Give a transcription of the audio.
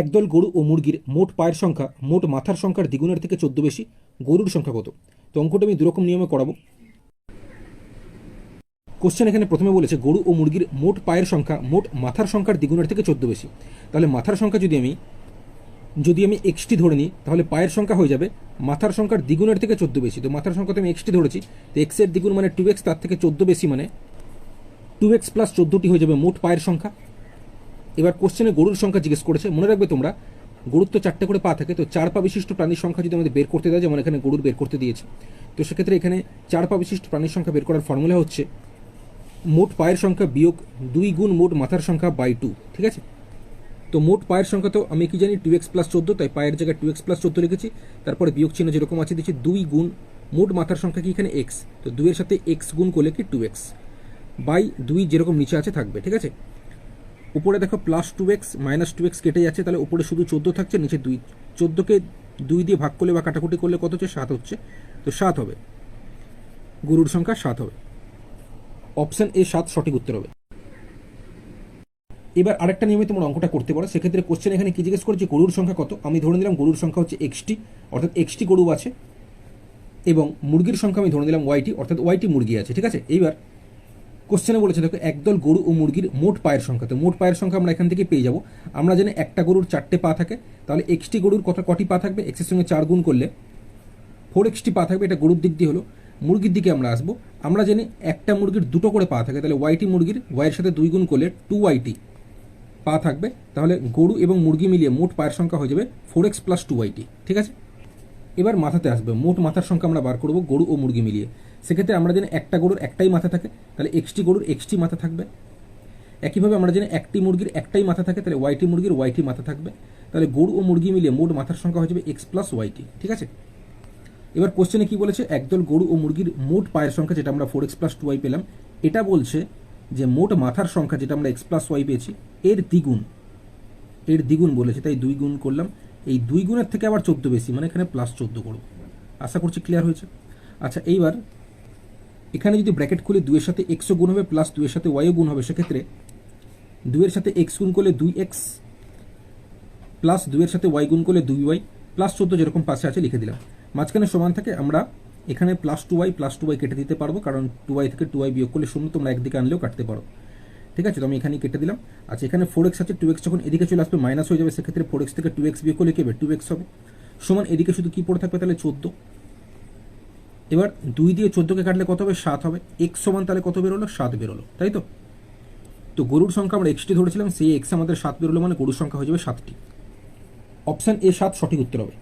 একদল গরু ও মুরগির মোট পায়ের সংখ্যা, মোট মাথার সংখ্যার দ্বিগুণের থেকে চোদ্দ বেশি। গরুর সংখ্যা কত? তো অঙ্কটা আমি দুরকম নিয়মে করাবো। কোশ্চেন এখানে প্রথমে বলেছে, গরু ও মুরগির মোট পায়ের সংখ্যা, মোট মাথার সংখ্যার দ্বিগুণের থেকে চোদ্দ বেশি। তাহলে মাথার সংখ্যা যদি আমি যদি আমি এক্সটি ধরে নিই, তাহলে পায়ের সংখ্যা হয়ে যাবে মাথার সংখ্যার দ্বিগুণের থেকে চোদ্দ বেশি। তো মাথার সংখ্যা তো আমি এক্সটি ধরেছি, তো এক্সের দ্বিগুণ মানে টু এক্স তার থেকে চোদ্দ বেশি মানে টু এক্স প্লাস চোদ্দোটি হয়ে যাবে মোট পায়ের সংখ্যা। এবার কোশ্চেনে গরুর সংখ্যা জিজ্ঞেস করেছে। মনে রাখবে তোমরা, গরুর তো চারটে করে পা থাকে, তো চার পা বিশিষ্ট প্রাণীর সংখ্যা যদি আমাদের বের করতে দেয় যেমন এখানে গরুর বের করতে দিয়েছে, তো সেক্ষেত্রে এখানে চার পা বিশিষ্ট প্রাণীর সংখ্যা বের করার ফর্মুলা হচ্ছে, মোট পায়ের সংখ্যা বিয়োগ দুই গুণ মোট মাথার সংখ্যা বাই টু ঠিক আছে? তো মোট পায়ের সংখ্যা তো আমি কি জানি টু এক্স প্লাস চোদ্দ, তাই পায়ের জায়গায় টু এক্স প্লাস চোদ্দ লিখেছি, তারপরে বিয়োগ চিহ্ন যেরকম আছে দিচ্ছি দুই গুণ মোট মাথার সংখ্যা কি এখানে এক্স তো দুইয়ের সাথে এক্স গুণ করলে কি টু এক্স বাই দুই যেরকম নিচে আছে থাকবে, ঠিক আছে? উপরে দেখো plus two x minus two x কেটে যাচ্ছে, তাহলে উপরে শুধু চোদ্দ থাকছে, নিচে দুই। চোদ্দোকে দুই দিয়ে ভাগ করলে বা কাটাকুটি করলে কত হচ্ছে? সাত হচ্ছে। তো সাত হবে। গরুর সংখ্যা সাত হবে। অপশান এ সাত সঠিক উত্তর হবে। এবার আরেকটা নিয়মে তোমরা অঙ্কটা করতে পারো। সেক্ষেত্রে কোশ্চেন এখানে কি জিজ্ঞেস করেছে? গরুর সংখ্যা কত? আমি ধরে নিলাম গরুর সংখ্যা হচ্ছে এক্সটি অর্থাৎ এক্সটি গরু আছে এবং মুরগির সংখ্যা আমি ধরে নিলাম ওয়াইটি অর্থাৎ ওয়াইটি মুরগি আছে, ঠিক আছে? এইবার কোশ্চেনে বলেছে, দেখো, একদল গরু ও মুরগির মোট পায়ের সংখ্যা। তো মোট পায়ের সংখ্যা আমরা এখান থেকে পেয়ে যাব। আমরা জানি একটা গরুর চারটে পা থাকে। তাহলে এক্সটি গরুর কত, কটি পা থাকবে? এক্সের সঙ্গে চার গুণ করলে ফোর এক্সটি পা থাকবে, এটা গরুর দিক দিয়ে হলো। মুরগির দিকে আমরা আসব। আমরা জানি একটা মুরগির দুটো করে পা থাকে, তাহলে ওয়াইটি মুরগির ওয়াইয়ের সাথে দুই গুণ করলে টু ওয়াইটি পা থাকবে। তাহলে গরু এবং মুরগি মিলিয়ে মোট পায়ের সংখ্যা হয়ে যাবে ফোর এক্স প্লাস টু। ওয়াইটি ঠিক আছে? এবার মাথাতে আসবে। মোট মাথার সংখ্যা আমরা বার করব গরু ও মুরগি মিলিয়ে। সেক্ষেত্রে আমরা জানি একটা গরুর একটাই মাথা থাকে, তাহলে এক্সটি গরুর এক্সটি মাথা থাকবে। একইভাবে আমরা জানি একটি মুরগির একটাই মাথা থাকে, তাহলে ওয়াইটি মুরগির ওয়াইটি মাথা থাকবে। তাহলে গরু ও মুরগি মিলিয়ে মোট মাথার সংখ্যা হয়ে যাবে এক্স প্লাস ওয়াইটি, ঠিক আছে? এবার কোশ্চেনে কি বলেছে? একদল গরু ও মুরগির মোট পায়ের সংখ্যা যেটা আমরা four x plus two y পেলাম, এটা বলছে যে মোট মাথার সংখ্যা যেটা আমরা এক্স প্লাস ওয়াই পেয়েছি, এর দ্বিগুণ। এর দ্বিগুণ বলেছে, তাই দুই গুণ করলাম। এই দুই গুণের থেকে আবার চোদ্দ বেশি মানে এখানে প্লাস চোদ্দ করব। আশা করছি ক্লিয়ার হয়েছে? আচ্ছা এইবার এখানে যদি ব্র্যাকেট খুলে, দুইয়ের সাথে এক্সও গুণ হবে প্লাস দুইয়ের সাথে ওয়াইও গুণ হবে, সেক্ষেত্রে দুইয়ের সাথে এক্স গুণ করলে দুই এক্স প্লাস দুইয়ের সাথে ওয়াই গুণ করলে দুই ওয়াই প্লাস চোদ্দ যেরকম পাশে আছে, লিখে দিলাম। মাঝখানে সমান থাকে, আমরা এখানে plus two y plus two y কেটে দিতে পারব, কারণ টু ওয়াই থেকে টু ওয়াই বিয়োগ করলে শূন্য, তোমরা একদিকে আনলেও কাটতে পারো। ঠিক আছে? তো আমি এখানে কেটে দিলাম। আচ্ছা এখানে ফোর এক্স আছে টু এক্স যখন এদিকে চলে আসবে মাইনাস হয়ে যাবে, সেক্ষেত্রে ফোর এক্স থেকে টু এক্স বিয়োগ করলে কি হবে? টু এক্স হবে। সমান এদিকে শুধু কি পড়ে থাকবে? তাহলে চোদ্দ। এবার দুই দিয়ে চোদ্দোকে কাটলে কত হবে? সাত হবে। এক্স সমান তাহলে কত বেরোলো? সাত বেরোলো। তাই তো? তো গরুর সংখ্যা আমরা এক্সটি ধরেছিলাম, সেই এক্স আমাদের সাত বেরোলো মানে গরুর সংখ্যা হয়ে যাবে সাতটি। অপশান এ সাত সঠিক উত্তর হবে।